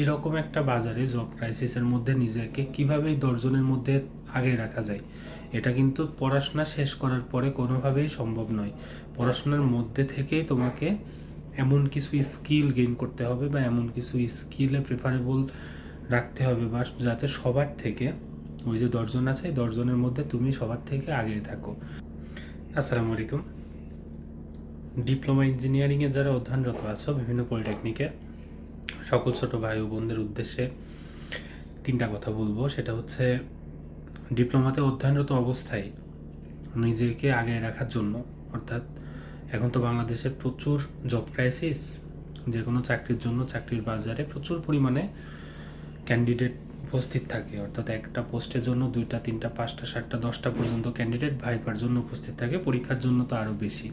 এরকম একটা বাজারে জব ক্রাইসিসের মধ্যে নিজেকে কীভাবে এই দশজনের মধ্যে আগে রাখা যায়? এটা কিন্তু পড়াশোনা শেষ করার পরে কোনোভাবেই সম্ভব নয়। পড়াশোনার মধ্যে থেকেই তোমাকে এমন কিছু স্কিল গেইন করতে হবে বা এমন কিছু স্কিলে প্রেফারেবল রাখতে হবে বা যাতে সবার থেকে ওই যে দশজন আছে, এই দশজনের মধ্যে তুমি সবার থেকে আগে থাকো। আসসালামু আলাইকুম। ডিপ্লোমা ইঞ্জিনিয়ারিংয়ে যারা অধ্যয়নরত আছো, বিভিন্ন পলিটেকনিকে সকল ছোট ভাই ও বোনদের উদ্দেশ্যে তিনটা কথা বলব। সেটা হচ্ছে, ডিপ্লোমাতে অধ্যয়নরত অবস্থায় নিজেকে আগে রাখার জন্য, অর্থাৎ এখন তো বাংলাদেশে প্রচুর জব ক্রাইসিস যে কোনো চাকরির জন্য চাকরির বাজারে প্রচুর পরিমাণে ক্যান্ডিডেট উপস্থিত থাকে। অর্থাৎ একটা পোস্টের জন্য দুইটা, তিনটা, পাঁচটা, সাতটা, দশটা পর্যন্ত ক্যান্ডিডেট ভাইপার জন্য উপস্থিত থাকে। পরীক্ষার জন্য তো আরও বেশি।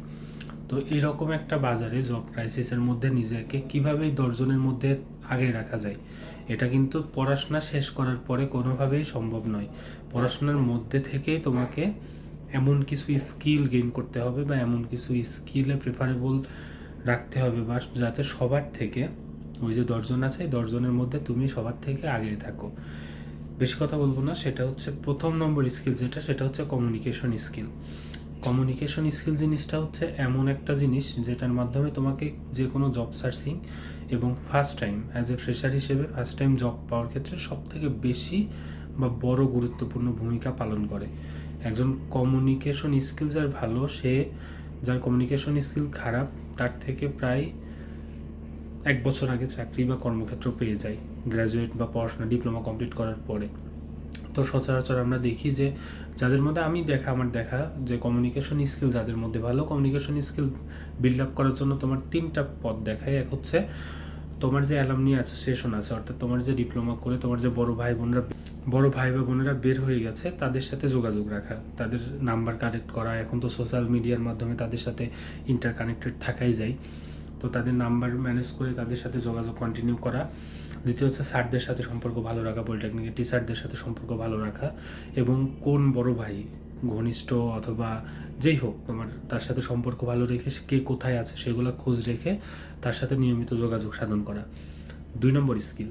তো এরকম একটা বাজারে জব ক্রাইসিসের মধ্যে নিজেকে কীভাবে এই দশজনের মধ্যে আগে রাখা যায়, এটা কিন্তু পড়াশোনা শেষ করার পরে কোনোভাবেই সম্ভব নয়। পড়াশোনার মধ্যে থেকেই তোমাকে এমন কিছু স্কিল গেইন করতে হবে বা এমন কিছু স্কিলে প্রেফারেবল রাখতে হবে বা যাতে সবার থেকে, ওই যে দশজন আছে দশজনের মধ্যে তুমি সবার থেকে আগে থাকো। বেশি কথা বলব না, সেটা হচ্ছে প্রথম নম্বর স্কিল যেটা, সেটা হচ্ছে কমিউনিকেশন স্কিল কমিউনিকেশন স্কিল জিনিসটা হচ্ছে এমন একটা জিনিস যেটার মাধ্যমে তোমাকে যে কোনো জব সার্চিং এবং first time as a fresher হিসেবে ফার্স্ট টাইম জব পাওয়ার ক্ষেত্রে সব থেকে বেশি বা বড় গুরুত্বপূর্ণ ভূমিকা পালন করে। একজন কমিউনিকেশন স্কিল যার ভালো, সে যার কমিউনিকেশন স্কিল খারাপ, তার থেকে প্রায় এক বছর আগে চাকরি বা কর্মক্ষেত্র পেয়ে যায় গ্র্যাজুয়েট বা পড়াশোনা ডিপ্লোমা কমপ্লিট করার পরে। তো সচরাচর আমরা দেখি যে যাদের মধ্যে আমি দেখা, আমার দেখা যে কমিউনিকেশন স্কিল যাদের মধ্যে ভালো কমিউনিকেশন স্কিল বিল্ড আপ করার জন্য তোমার তিনটা পথ দেখায়। এক হচ্ছে তোমার যে অ্যালামনি অ্যাসোসিয়েশন আছে, অর্থাৎ তোমার যে ডিপ্লোমা করে তোমার যে বড় ভাই বোনরা, বড় ভাই বা বোনেরা বের হয়ে গেছে, তাদের সাথে যোগাযোগ রাখা, তাদের নাম্বার কানেক্ট করা। এখন তো সোশ্যাল মিডিয়ার মাধ্যমে তাদের সাথে ইন্টার কানেক্টেড থাকাই যায়। তো তাদের নাম্বার ম্যানেজ করে তাদের সাথে যোগাযোগ কন্টিনিউ করা। দ্বিতীয় হচ্ছে স্যারদের সাথে সম্পর্ক ভালো রাখা পলিটেকনিকের টিচারদের সাথে সম্পর্ক ভালো রাখা এবং কোন বড় ভাই, ঘনিষ্ঠ অথবা যেই হোক তোমার তার সাথে সম্পর্ক ভালো রেখে কে কোথায় আছে সেগুলো খোঁজ রেখে তার সাথে নিয়মিত যোগাযোগ সাধন করা। দুই নম্বর স্কিল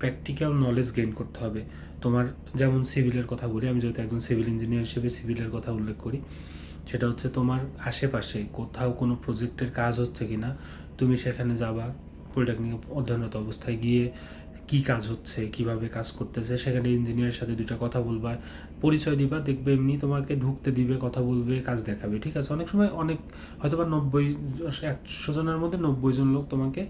প্র্যাকটিক্যাল নলেজ গেইন করতে হবে। তোমার যেমন সিভিলের কথা বলি, আমি যেহেতু একজন সিভিল ইঞ্জিনিয়ার হিসেবে সিভিলের কথা উল্লেখ করি, সেটা হচ্ছে তোমার আশেপাশে কোথাও কোনো প্রজেক্টের কাজ হচ্ছে কি না তুমি সেখানে যাবা পলিটেকনিক অধ্যয়নরত অবস্থায় গিয়ে কি কাজ হচ্ছে, কীভাবে কাজ করতেছে, সেখানে ইঞ্জিনিয়ারের সাথে দুইটা কথা বলবা, পরিচয় দিবা, দেখবে এমনি তোমাকে ঢুকতে দিবে, কথা বলবে, কাজ দেখাবে, ঠিক আছে? অনেক সময় অনেক হয়তো বা নব্বই একশো জনের মধ্যে নব্বই জন লোক তোমাকে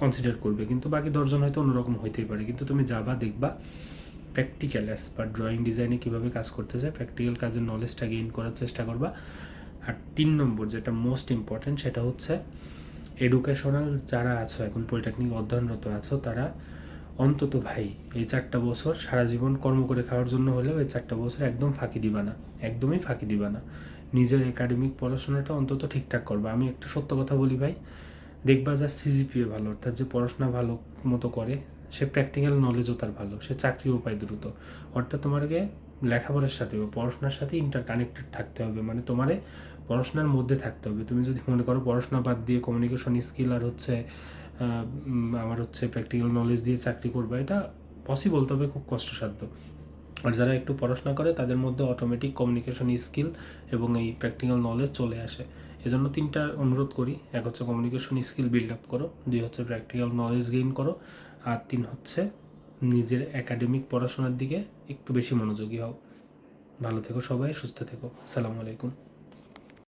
কনসিডার করবে, কিন্তু বাকি দশজন হয়তো অন্যরকম হইতেই পারে, কিন্তু তুমি যাবা, দেখবা প্র্যাকটিক্যাল পার ড্রয়িং ডিজাইনে কীভাবে কাজ করতেছে প্র্যাকটিক্যাল কাজের নলেজটা গেইন করার চেষ্টা করবা, আর তিন নম্বর যেটা মোস্ট ইম্পর্ট্যান্ট সেটা হচ্ছে এডুকেশনাল যারা আছো, এখন পলিটেকনিক অধ্যয়নরত আছো, তারা অন্তত ভাই এই চারটা বছর সারা জীবন কর্ম করে খাওয়ার জন্য হলেও এই চারটা বছর একদম ফাঁকি দিবা না, একদমই ফাঁকি দিবা না। নিজের একাডেমিক পড়াশোনাটা অন্তত ঠিকঠাক করবা। আমি একটা সত্য কথা বলি ভাই, দেখবা যার সিজিপিএ ভালো, অর্থাৎ যে পড়াশোনা ভালো মতো করে, সে প্র্যাকটিক্যাল নলেজও তার ভালো, সে চাকরিও পায় দ্রুত। অর্থাৎ তোমাকে লেখাপড়ার সাথে বা পড়াশোনার সাথে ইন্টার কানেক্টেড থাকতে হবে। মানে তোমারে পড়াশোনার মধ্যে থাকতে হবে। তুমি যদি মনে করো পড়াশোনা বাদ দিয়ে কমিউনিকেশন স্কিল আর হচ্ছে আমার হচ্ছে প্র্যাকটিক্যাল নলেজ দিয়ে চাকরি করবা, এটা পসিবল তবে খুব কষ্টসাধ্য। আর যারা একটু পড়াশোনা করে, তাদের মধ্যে অটোমেটিক কমিউনিকেশন স্কিল এবং এই প্র্যাকটিক্যাল নলেজ চলে আসে। এজন্য তিনটা অনুরোধ করি। এক হচ্ছে কমিউনিকেশন স্কিল বিল্ড আপ করো, দুই হচ্ছে প্র্যাকটিক্যাল নলেজ গেইন করো, আর তিন হচ্ছে নিজের একাডেমিক পড়াশোনার দিকে একটু বেশি মনোযোগী হও। ভালো থেকো সবাই, সুস্থ থেকো। আসসালামু আলাইকুম।